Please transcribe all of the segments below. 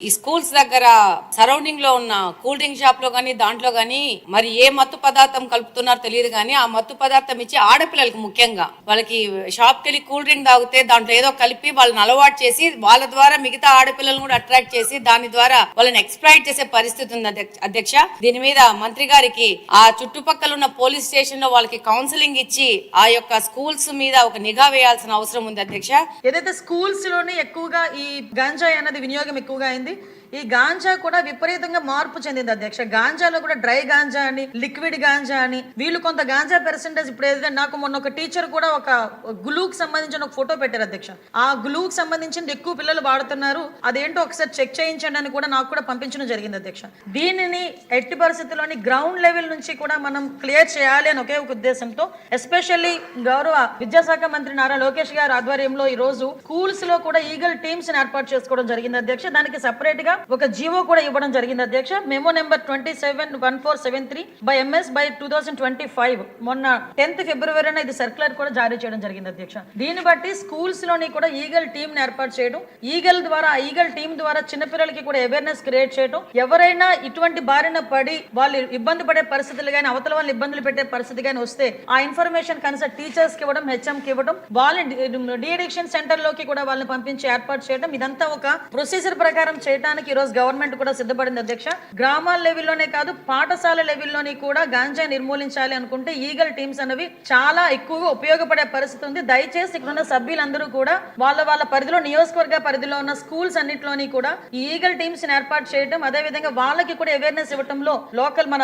ఈ స్కూల్స్ దగ్గర సరౌండింగ్లో ఉన్న కూల్ డ్రింక్ షాప్లో గానీ దాంట్లో గానీ మరి ఏ మత్తు పదార్థం కలుపుతున్నారో తెలియదు కానీ ఆ మత్తు పదార్థం ఇచ్చి ఆడపిల్లలకి ముఖ్యంగా. వాళ్ళకి షాప్కి వెళ్ళి కూల్ డ్రింక్ తాగితే దాంట్లో ఏదో కలిపి వాళ్ళని అలవాటు చేసి వాళ్ళ ద్వారా మిగతా ఆడపిల్లలను కూడా అట్రాక్ట్ చేసి దాని ద్వారా వాళ్ళని ఎక్స్ప్లాయిట్ చేసే పరిస్థితి ఉంది అధ్యక్ష- అధ్యక్ష. దీని మీద మంత్రి గారికి ఆ చుట్టుపక్కల ఉన్న పోలీస్ స్టేషన్లో వాళ్ళకి కౌన్సిలింగ్ ఇచ్చి ఆ యొక్క స్కూల్స్ మీద ఒక నిఘా వేయాల్సిన అవసరం ఉంది అధ్యక్ష. ఏదైతే స్కూల్స్లోనే ఎక్కువగా ఈ గంజాయి అన్నది వినియోగం ఎక్కువగా అయింది வந்து ఈ గాంజా కూడా విపరీతంగా మార్పు చెందింది అధ్యక్ష. గాంజాలో కూడా డ్రై గాంజా అని లిక్విడ్ గాంజా అని వీళ్ళు కొంత గాంజా పెర్సెంటేజ్ ఇప్పుడు ఏదైతే నాకు మొన్న ఒక టీచర్ కూడా ఒక గ్లూకి సంబంధించిన ఒక ఫోటో పెట్టారు అధ్యక్ష. ఆ గ్లూకి సంబంధించిన ఎక్కువ పిల్లలు వాడుతున్నారు. అదేంటో ఒకసారి చెక్ చేయించండి అని కూడా నాకు కూడా పంపించడం జరిగింది అధ్యక్ష. దీనిని ఎట్టి పరిస్థితుల్లోని గ్రౌండ్ లెవెల్ నుంచి కూడా మనం క్లియర్ చేయాలి అని ఒకే ఒక ఉద్దేశంతో ఎస్పెషల్లీ గౌరవ విద్యాశాఖ మంత్రి నారా లోకేష్ గారి ఆధ్వర్యంలో ఈ రోజు స్కూల్స్లో కూడా ఈగల్ టీమ్స్ ఏర్పాటు చేసుకోవడం జరిగింది అధ్యక్ష. దానికి సపరేట్గా ఒక జీవో కూడా ఇవ్వడం జరిగింది అధ్యక్ష. Memo number twenty seven one four seven three by MS by two thousand twenty five. మొన్న టెన్త్ ఫిబ్రవరిన ఇది సర్క్యులర్ కూడా జారీ చేయడం జరిగింది అధ్యక్ష. దీన్ని బట్టి స్కూల్స్లోని కూడా ఈగల్ టీమ్ ఏర్పాటు చేయడం ఈగల్ ద్వారా ఈగల్ టీం ద్వారా చిన్నపిల్లలకి కూడా అవేర్నెస్ క్రియేట్ చేయడం ఎవరైనా ఇటువంటి బారిన పడి వాళ్ళు ఇబ్బంది పడే పరిస్థితులు కానీ అవతల వాళ్ళు ఇబ్బందులు పెట్టే పరిస్థితి కానీ వస్తే ఆ ఇన్ఫర్మేషన్ కనీసం టీచర్స్కి ఇవ్వడం హెచ్ఎం కి ఇవ్వడం వాళ్ళని డిఎడిక్షన్ సెంటర్లోకి కూడా వాళ్ళని పంపించి ఏర్పాటు చేయడం ఇదంతా ఒక ప్రొసీజర్ ప్రకారం చేయడానికి ఈ రోజు గవర్నమెంట్ కూడా సిద్ధపడింది అధ్యక్ష. గ్రామాల లెవెల్లోనే కాదు పాఠశాల లెవెల్లోని కూడా గాంజా నిర్మూలించాలి అనుకుంటే ఈగల్ టీమ్స్ అనేవి చాలా ఎక్కువగా ఉపయోగపడే పరిస్థితి ఉంది. దయచేసి ఇక్కడ ఉన్న సభ్యులందరూ కూడా వాళ్ళ వాళ్ళ పరిధిలో నియోజకవర్గ పరిధిలో ఉన్న స్కూల్స్ అన్నింటిలోని కూడా ఈ ఈగల్ టీమ్స్ ఏర్పాటు చేయడం అదే విధంగా వాళ్ళకి కూడా అవేర్నెస్ ఇవ్వడంలో లోకల్ మన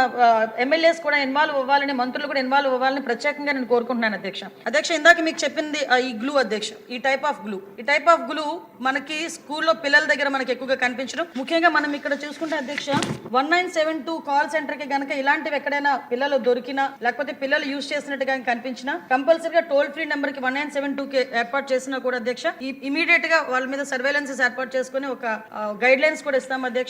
ఎమ్మెల్యేస్ కూడా ఇన్వాల్వ్ అవ్వాలని మంత్రులు కూడా ఇన్వాల్వ్ అవ్వాలని ప్రత్యేకంగా నేను కోరుకుంటున్నాను అధ్యక్ష. అధ్యక్ష ఇందాక మీకు చెప్పింది ఈ గ్లూ అధ్యక్ష ఈ టైప్ ఆఫ్ గ్లూ ఈ టైప్ ఆఫ్ గ్లూ మనకి స్కూల్లో పిల్లల దగ్గర మనకి ఎక్కువగా కనిపించడం. ముఖ్యంగా మనం ఇక్కడ చూసుకుంటే అధ్యక్ష one nine seven two call సెంటర్కి గనక ఇలాంటివి ఎక్కడైనా పిల్లలు దొరికినా లేకపోతే పిల్లలు యూజ్ చేసినట్టుగా కనిపించినా కంపల్సరీగా టోల్ ఫ్రీ నెంబర్కి వన్ నైన్ సెవెన్ టూ కి ఏర్పాటు చేసినా కూడా అధ్యక్ష ఇమీడియట్గా వాళ్ళ మీద సర్వేలెన్సెస్ ఏర్పాటు చేసుకుని ఒక గైడ్ లైన్స్ కూడా ఇస్తాం అధ్యక్ష.